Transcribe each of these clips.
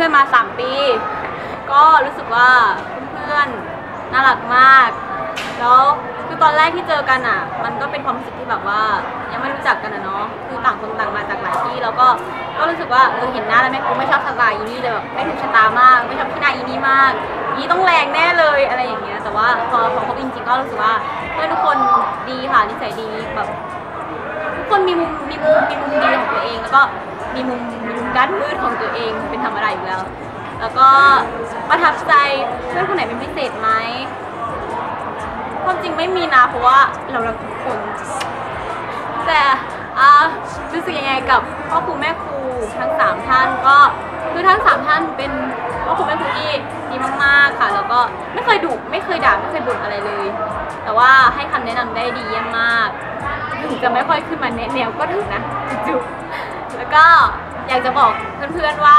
ื่อนๆมา 3 ปี ก็รู้สึกว่าเพื่อนๆน่ารักมาก แล้วคือตอนแรกที่เจอกันอะ มันก็เป็นความรู้สึกที่แบบว่า ยังไม่รู้จักกันอะเนาะคือต่างคนต่างมาจากหลายที่แล้วก็ก็รู้สึกว่าเออเห็นหน้าแล้วแม่กูไม่ชอบสไตล์อีนี่เลยแบบไม่ถูกชะตามาก ไม่ชอบพี่หน้าอีนี่มากอีนี่ต้องแรงแน่เลยอะไรอย่างเงี้ย แต่ว่าพอพอคบจริงๆก็รู้สึกว่าเพื่อนทุกคนดีค่ะนิสัยดีแบบทุกคนมีมุมมีมุมมีมุมดีของตัวเองแล้วก็มีมุมมีมุมด้านมืดของตัวเอง อยู่แล้ว แล้วก็ประทับใจเพื่อนคนไหนเป็นพิเศษไหมความจริงไม่มีนะเพราะว่าเรารักทุกคน แต่อะรู้สึกยังไงกับพ่อครูแม่ครูทั้งสามท่านก็คือทั้งสามท่านเป็นพ่อครูแม่ครูที่ดีมากๆค่ะ แล้วก็ไม่เคยดุไม่เคยด่าไม่เคยบ่นอะไรเลย แต่ว่าให้คำแนะนำได้ดีเยี่ยมมากถึงจะไม่ค่อยขึ้นมาแนวก็ถึงนะจุ๊บแล้วก็อยากจะบอกเพื่อนๆว่า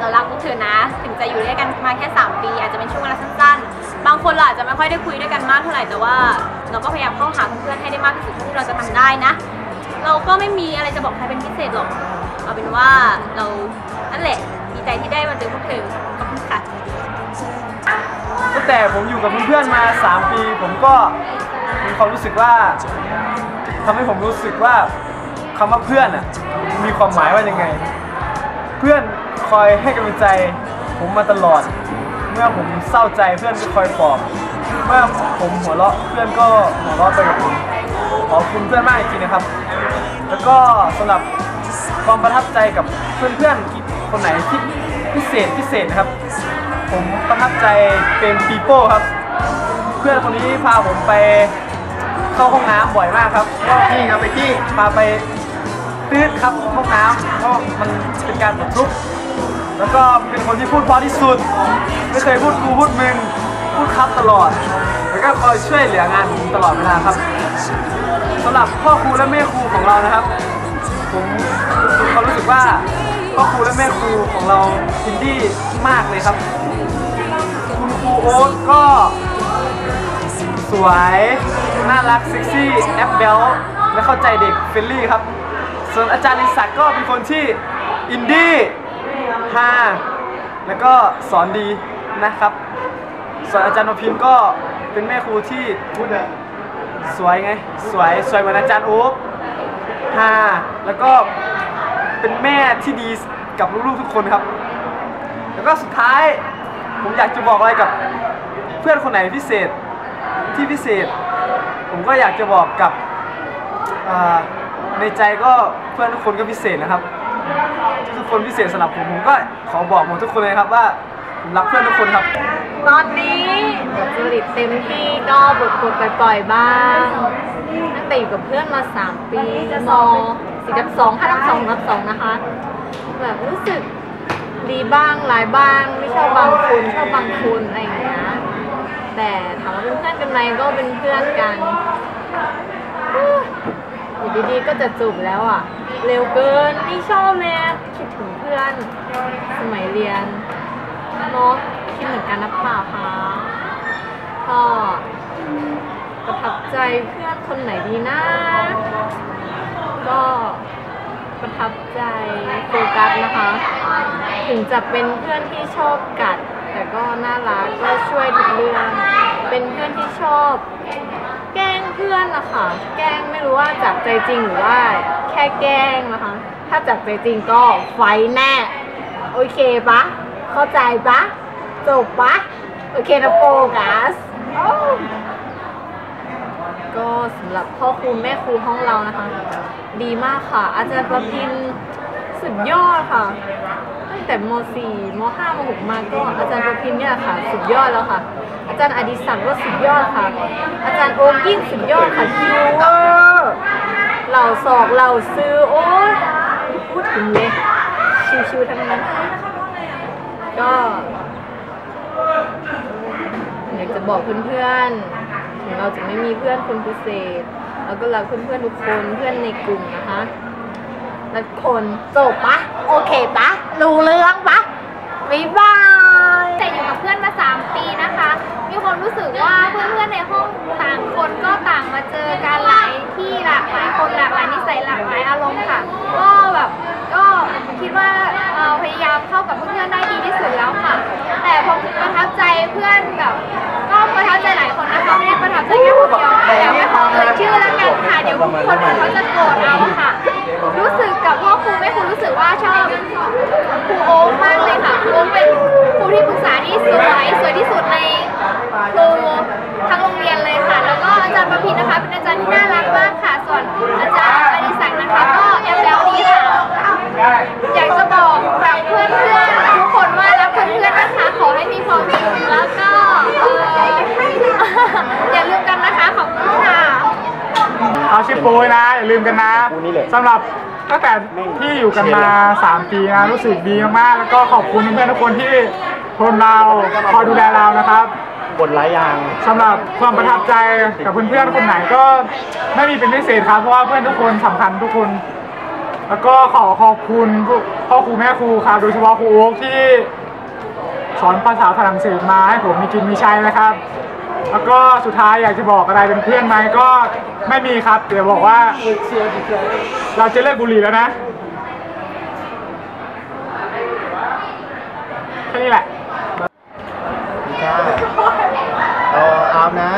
เรารักพวกเธอนะ ถึงจะอยู่ด้วยกันมาแค่ 3 ปี อาจจะเป็นช่วงเวลาสั้นๆ บางคนเราอาจจะไม่ค่อยได้คุยด้วยกันมากเท่าไหร่แต่ว่า เราก็พยายามเข้าหาเพื่อนให้ได้มากที่สุดเท่าที่เราจะทำได้นะ เราก็ไม่มีอะไรจะบอกใครเป็นพิเศษหรอกเอาเป็นว่าเรานั่นแหละดีใจที่ได้มาเจอพวกเธอขอบคุณค่ะตั้งแต่ผมอยู่กับเพื่อนๆมา 3 ปี ผมก็มีความรู้สึกว่าทำให้ผมรู้สึกว่าคำว่าเพื่อนอะมีความหมายว่ายังไง เพื่อน คอยให้กำลังใจผมมาตลอด เมื่อผมเศร้าใจเพื่อนก็คอยปลอบ เมื่อผมหัวเราะเพื่อนก็หัวเราะไปกับผมขอบคุณเพื่อนมากจริงๆนะครับ แล้วก็สำหรับความประทับใจกับเพื่อนๆคนไหนที่พิเศษพิเศษนะครับ ผมประทับใจเป็นปีโป้ครับ เพื่อนคนนี้พาผมไปเข้าห้องน้ำบ่อยมากครับก็ที่ครับไปที่พาไปตืดครับห้องน้ำเพราะมันเป็นการปลดทุกข์ แล้วก็เป็นคนที่พูดเพราะที่สุด ไม่เคยพูดกูพูดมึงพูดครับตลอด แล้วก็คอยช่วยเหลืองานผมตลอดเวลาครับสำหรับพ่อครูและแม่ครูของเรานะครับ ผมมีความรู้สึกว่าพ่อครูและแม่ครูของเราอินดี้มากเลยครับ คุณครูโอ๊ตก็สวย น่ารักเซ็กซี่แอปเบลและเข้าใจเด็กเฟรนลี่ครับ ส่วนอาจารย์ลิศักก็เป็นคนที่อินดี้ ฮาแล้วก็สอนดีนะครับ ส่วนอาจารย์นพิมก็เป็นแม่ครูที่สวยไง สวยสวยเหมือนอาจารย์โอ๊คฮาแล้วก็เป็นแม่ที่ดีกับลูกๆทุกคนครับ แล้วก็สุดท้ายผมอยากจะบอกอะไรกับ เพื่อนคนไหนพิเศษที่พิเศษ ผมก็อยากจะบอกกับในใจก็เพื่อนทุกคนก็พิเศษนะครับ ทุกคนพิเศษสำหรับผมผมก็ขอบอกหมดทุกคนเลยครับว่าผมรักเพื่อนทุกคนครับ ตอนนี้แบบจริตเต็มที่ก็บทกดปล่อยๆบ้างตั้งแต่อยู่กับเพื่อนมา 3 ปีมสี่กับสองห้ากับสองรับสองนะคะ แบบรู้สึกดีบ้างหลายบ้าง ไม่ชอบบางคนชอบบางคนอะไรอย่างเงี้ยแต่ถามว่าเป็นเพื่อนกันไหมก็เป็นเพื่อนกัน อยู่ดีๆก็จะจบแล้วอะ เร็วเกินไม่ชอบเลยคิดถึงเพื่อน สมัยเรียนเนาะคิดเหมือนกันนะเปล่าคะก็ประทับใจเพื่อนคนไหนดีนะก็ประทับใจโฟกัสนะคะ ถึงจะเป็นเพื่อนที่ชอบกัด แต่ก็น่ารักก็ช่วยทุกเรื่อง เป็นเพื่อนที่ชอบ พื่อนนะคะ แกล้งไม่รู้ว่าจากใจจริงหรือว่าแค่แกล้งนะคะ ถ้าจากใจจริงก็ไฟแน่ โอเคปะเข้าใจปะจบปะโอเคนะโฟกัสก็สำหรับพ่อครูแม่ครูห้องเรานะคะ ดีมากค่ะ อาจารย์ประพินสุดยอดค่ะ ตั้งแต่ม .4 ม .5 ม .6 มาก็อาจารย์ปรพินเนี่ยค่ะสุดยอดแล้วค่ะ อาจารย์อดิศักดิ์ก็สุดยอดค่ะ อาจารย์โอกิ้งสุดยอดค่ะคิวเวอร์เหล่าศอกเหล่าซื้อโอ้ยพูดถึงเลยชิวๆทั้งนั้นก็อยากจะบอกเพื่อนๆถึงเราจะไม่มีเพื่อนคนพิเศษเราก็รักเพื่อนๆทุกคนเพื่อนในกลุ่มนะคะรักคนจบปะโอเคปะ รู้เรื่องปะบ๊ายบายแต่อยู่กับเพื่อนมา 3 ปีนะคะ มีความรู้สึกว่าเพื่อนๆในห้องต่างคนก็ต่างมาเจอกันหลายที่หลากหลายคนหลากหลายนิสัยหลากหลายอารมณ์ค่ะ ก็แบบก็คิดว่าพยายามเข้ากับเพื่อนๆได้ดีที่สุดแล้วค่ะ แต่ผมประทับใจเพื่อนแบบก็ประทับใจหลายคนนะคะไม่ได้ประทับใจแค่คนเดียวแต่ไม่ขอเอ่ยชื่อแล้วกันค่ะเดี๋ยวคนอื่นเขาจะโกรธเอาค่ะ รู้สึกกับพ่อครูแม่ครูรู้สึกว่าชอบครูโอ๊มากเลยค่ะครูเป็นครูที่ปรึกษาที่สวยสวยที่สุดในครูทั้งโรงเรียนเลยค่ะ แล้วก็อาจารย์ประพินนะคะ เป็นอาจารย์ที่น่ารักมากค่ะ ส่วนอาจารย์อดิศักดิ์นะคะก็แอบแล้วนี้ค่ะ ลืมกันนะสำหรับตั้งแต่ที่อยู่กันมา 3 ปีนะรู้สึกดีมากๆแล้วก็ขอบคุณเพื่อนๆทุกคนที่ทนเราคอยดูแลเรานะครับบทหลายอย่างสำหรับความประทับใจกับเพื่อนๆคนไหนก็ไม่มีเป็นพิเศษครับเพราะว่าเพื่อนทุกคนสำคัญทุกคน แล้วก็ขอขอบคุณพ่อครูแม่ครูครับโดยเฉพาะครูโอ๊คที่สอนภาษาฝรั่งเศสมาให้ผมมีกินมีใช้นะครับ แล้วก็สุดท้ายอยากจะบอกอะไรเป็นเพื่อนไหมก็ไม่มีครับเดี๋ยวบอกว่า เราจะเลิกบุหรี่แล้วนะแค่นี้แหละจ้าเอาอาร์มนะ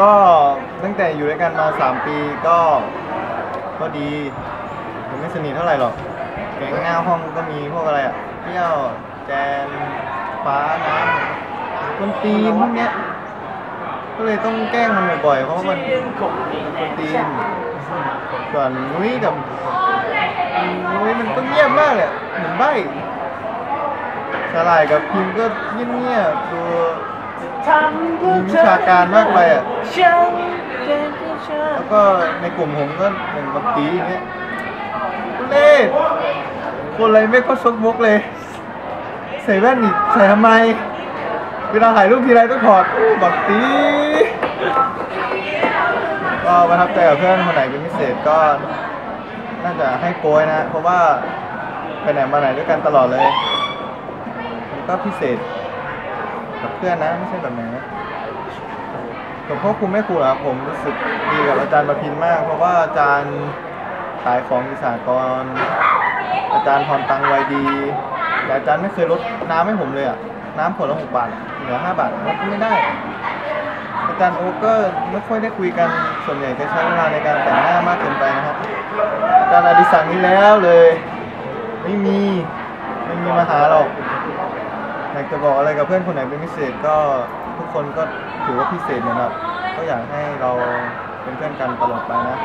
ก็ตั้งแต่อยู่ด้วยกันมาสามปีก็ก็ดีผมไม่สนิทเท่าไหร่หรอกแก๊งหน้าห้องก็มีพวกอะไรอะเที่ยวแจน ฟ้าน้ำคนตีนพวกเนี้ย ก็เลยต้องแกล้งมันบ่อยๆ เพราะมันคนตีนส่วนนุ้ยกับนุ้ยมันก็เงียบมากเลยเหมือนใบ้สลายกับพิมก็เงียบๆดูมีวิชาการมากไปอะ แล้วก็ในกลุ่มผมก็เหมือนบักตีอย่างเงี้ยเล่คนอะไรไม่ค่อยซกมกเลย ใส่แว่นอีกใส่ทำไม เวลาถ่ายรูปทีไรต้องถอดอู้บักตีก็ประทับใจกับเพื่อนคนไหนเป็นพิเศษก็น่าจะให้โกยนะ เพราะว่าไปไหนมาไหนด้วยกันตลอดเลยมันก็พิเศษ กับเพื่อนนะไม่ใช่แบบไหนนะกับพ่อครูแม่ครูอะผมรู้สึกดีกับอาจารย์ประพินมาก เพราะว่าอาจารย์ขายของอีสากร อาจารย์ทอนตังไวดี แต่อาจารย์ไม่เคยลดน้ำให้ผมเลยอะ น้ำขวดละหกบาท เหลือห้าบาทลดไม่ได้ อาจารย์โอก็ไม่ค่อยได้คุยกัน ส่วนใหญ่จะใช้เวลาในการแต่งหน้ามากเกินไปนะครับ อาจารย์อดิศักดิ์นี่แล้วเลย ไม่มี ไม่มีมาหาหรอกอยากจะบอกอะไรกับเพื่อนคนไหนเป็นพิเศษก็ทุกคนก็ถือว่าพิเศษเหมือนครับ ก็อยากให้เราเป็นเพื่อนกันตลอดไปนะ